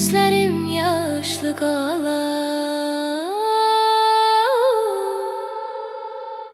Gözlerim yaşlı kala